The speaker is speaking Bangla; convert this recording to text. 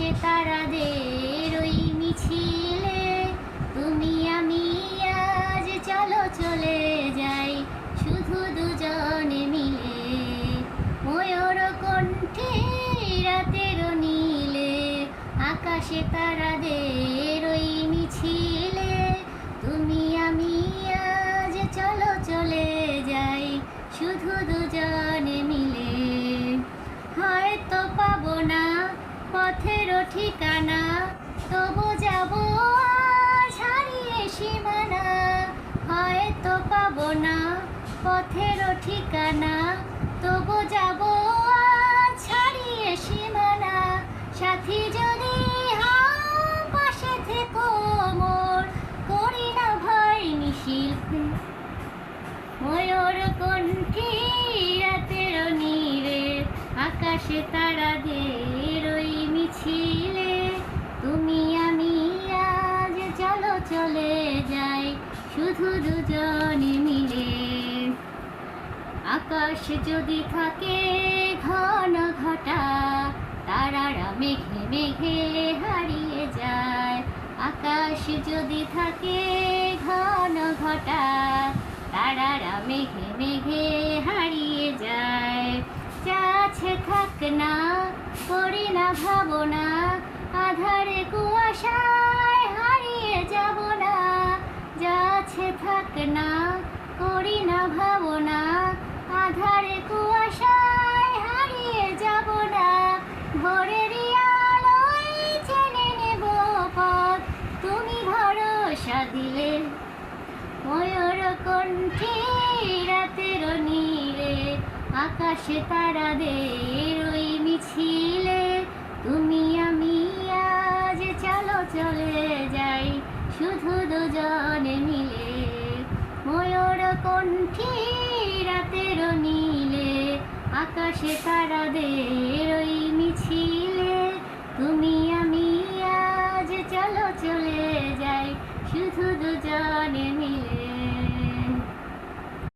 আকাশে তারাদের ওই মিছিলে। তুমি, আমি, আজ চলো, চলে যাই শুধু দুজনে মিলে। ময়ূর কণ্ঠে রাতের নীলে, আকাশে তারাদের ওই মিছিলে। তুমি, আমি, আজ চলো, চলে যাই শুধু দুজনে মিলে হয়তো পাবো না পথের ঠিকানা, তবু যাব হারিয়ে সীমানা, হয়তো পাব না পথের ঠিকানা। তবু যাব ছাড়িয়ে সীমানা, সাথী যদি পাশে থেকো মোর, করি না ভয় নিশিল। ময়ূর কণ্ঠী রাতের নীরে, আকাশে তারাদের ওই যাই শুধু দুজনে মিলে। আকাশ যদি থাকে, ঘন ঘটা, তারারা মেঘে মেঘে হারিয়ে যায়। আকাশ যদি থাকে, ঘন ঘটা, তারারা মেঘে মেঘে হারিয়ে যায়। যাচ্ছে থাক না, করি না ভাবনা, আধারে কুয়াশায় না আধারে কুয়াশায় হারিয়ে যাব না ভোরের জেনে নেব পথ। তুমি ভরসা দিলে, ময়ূর কণ্ঠে রাতের নীলে, আকাশে তারাদের ওই মিছিলে। তুমি আমি আজ চলো চলে যাই, শুধু দুজনে আকাশে